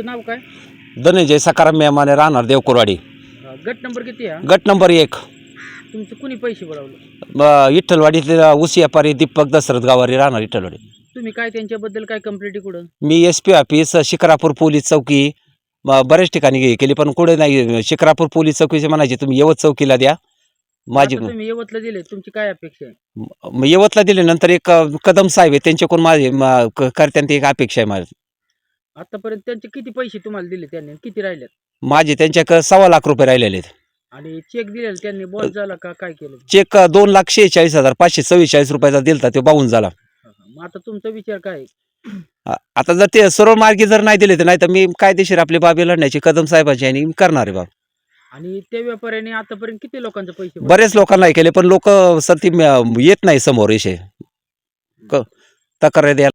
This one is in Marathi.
तुमचं नाव काय? धनंजय सकाराम मेहमाने राहणार देवकुरवाडी. अं, गट नंबर किती आहे? हा? गट नंबर एक. तुमचं कुणी पैसे बुडवलं? ब- विठ्ठलवाडीतले ऊस व्यापारी दीपक दशरथ गावारी राहणार विठ्ठलवाडी तुम्ही काय त्यांच्याबद्दल काय कंप्लेंट कुठं मी S P office Shikrapur police चौकी म- बऱ्याच ठिकाणी गे- केली पण कुठे नाही शिक्रापूर पोलीस चौकीचे म्हणायचे तुम्ही यवत चौकीला द्या. माझी आता तुम्ही यवतला दिले तुमची काय अपेक्षा आहे? म- यवतला दिले नंतर एक अ, कदम साहेब आहे त्यांच्याकडून माझे म- क- करत्यान एक अपेक्षा आहे माझी. आतापर्यंत त्यांचे किती पैसे तुम्हाला दिले त्यांनी? किती राहिलेत? माझे त्यांच्याकडे सव्वा लाख रुपये राहिलेले आहेत. आणि चेक दिलेला त्यांनी बॉल झाला का काय केलं? चेक अ, दोन लाख शेहेचाळीस हजार पाचशे चव्वेचाळीस रुपयाचा दिलता तो बाहून झाला. मग आता तुमचा विचार काय आहे? आ- आता जर ते सर्व मार्गी जर नाही दिले तर नाही तर मी कायदेशीर आपली बाबी लढण्याची कदम साहेबांची आणि मी करणार आहे बाब आणि त्या व्यापाऱ्याने आतापर्यंत किती लोकांचे पैसे? बरेच लोकांना हे केले पण लोक सर ती म- येत नाही समोर विषय क- तक्रार द्यायला.